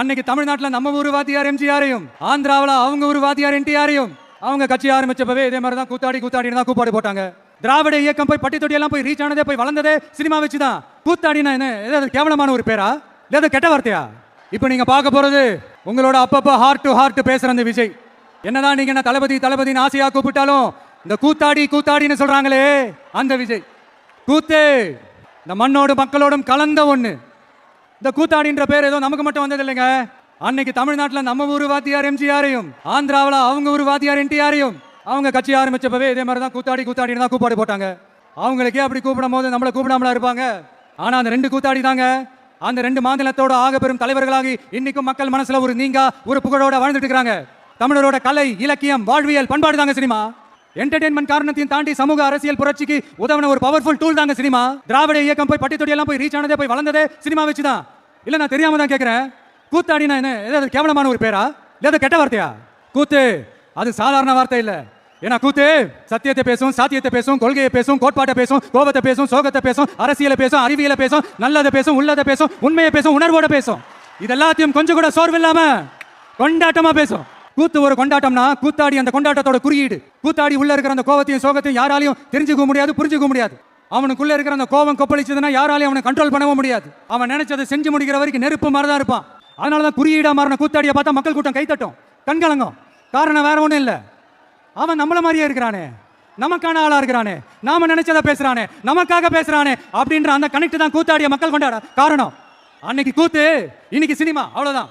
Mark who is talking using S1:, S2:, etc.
S1: அன்னைக்கு தமிழ்நாட்டில் நம்ம ஊர் வாத்தியார் எம்ஜிஆரையும் ஆந்திராவில் அவங்க ஊர் வாத்தியார் என்டிஆரையும் அவங்க கட்சி ஆரம்பிச்சப்பவே இதே மாதிரி தான் கூத்தாடி கூத்தாடின்னு தான் கூப்பாடு போட்டாங்க. திராவிட இயக்கம் போய் பட்டி தொட்டி எல்லாம் போய் ரீச் ஆனதே போய் வளர்ந்ததே சினிமா வச்சு தான் கூத்தாடினா என்ன? ஏதாவது கேவலமான ஒரு பேரா? இல்லை கெட்ட வார்த்தையா? இப்போ நீங்கள் பார்க்க போகிறது உங்களோட அப்பப்போ ஹார்ட் டு ஹார்ட் பேசுகிற அந்த விஜய். என்னதான் நீங்கள் என்ன தளபதி தளபதின்னு ஆசையாக கூப்பிட்டாலும் இந்த கூத்தாடி கூத்தாடின்னு சொல்கிறாங்களே அந்த விஜய். கூத்து இந்த மண்ணோடும் மக்களோடும் கலந்த ஒன்று இந்த கூத்தாடின்ற பேர் ஏதோ நமக்கு மட்டும் வந்தது இல்லைங்க அன்னைக்கு தமிழ்நாட்டில் நம்ம ஊர் வாத்தியார் எம்ஜிஆரையும் ஆந்திராவில் அவங்க ஊர் வாத்தியார் என்டிஆரையும் அவங்க கட்சி ஆரம்பிச்சப்பவே இதே மாதிரி தான் கூத்தாடி கூத்தாடின்னு தான் கூப்பாடு போட்டாங்க. அவங்களுக்கே அப்படி கூப்பிடும் போது நம்மளை கூப்பிடாமலா இருப்பாங்க. ஆனா அந்த ரெண்டு கூத்தாடி தாங்க அந்த ரெண்டு மாநிலத்தோட ஆக பெரும் தலைவர்களாகி இன்னைக்கும் மக்கள் மனசுல ஒரு நீங்கா ஒரு புகழோட வாழ்ந்துட்டு இருக்காங்க தமிழரோட கலை இலக்கியம் வாழ்வியல் பண்பாடு தாங்க சினிமா. என்டர்டைன்மெண்ட் காரணத்தையும் தாண்டி சமூக அரசியல் புரட்சிக்கு உதவின ஒரு பவர்ஃபுல் டூல் தாங்க சினிமா. திராவிட இயக்கம் போய் பட்டி போய் ரீச் ஆனதே போய் வளர்ந்ததே சினிமா வச்சு தான் இல்லை நான் தெரியாமல் தான் கேட்குறேன் கூத்தாடினா என்ன? ஏதாவது கேவலமான ஒரு பேரா? இல்லை அது கெட்ட வார்த்தையா? கூத்து. அது சாதாரண வார்த்தை இல்லை. ஏன்னா கூத்து சத்தியத்தை பேசும் சாத்தியத்தை பேசும் கொள்கையை பேசும் கோட்பாட்டை பேசும் கோபத்தை பேசும் சோகத்தை பேசும் அரசியலை பேசும் அறிவியலை பேசும் நல்லதை பேசும் உள்ளதை பேசும் உண்மையை பேசும் உணர்வோட பேசும். இதெல்லாத்தையும் கொஞ்சம் கூட சோர்வு இல்லாம கொண்டாட்டமா பேசும். கூத்து ஒரு கொண்டாட்டம்னா கூத்தாடி அந்த கொண்டாட்டத்தோட குறியீடு. கூத்தாடி உள்ள இருக்கிற அந்த கோபத்தையும் சோகத்தையும் யாராலையும் தெரிஞ்சுக்க முடியாது புரிஞ்சுக்க முடியாது. அவனுக்குள்ள இருக்கிற அந்த கோவம் கொப்பளிச்சதுன்னா யாராலையும் அவனை கண்ட்ரோல் பண்ணவும் முடியாது. அவன் நினைச்சதை செஞ்சு முடிக்கிற வரைக்கும் நெருப்பு மாதிரி தான் இருப்பான். அதனால தான் குறியீடா மாறின கூத்தாடியை பார்த்தா மக்கள் கூட்டம் கைத்தட்டும் கண்கலங்கும் காரணம் வேற ஒன்றும் இல்லை. அவன் நம்மள மாதிரியே இருக்கிறானே. நமக்கான ஆளா இருக்கிறானே. நாம நினைச்சதை பேசுறானே. நமக்காக பேசுறானே அப்படின்ற அந்த கனெக்ட் தான் கூத்தாடிய மக்கள் கொண்டாட காரணம். அன்னைக்கு கூத்து இன்னைக்கு சினிமா. அவ்வளவுதான்.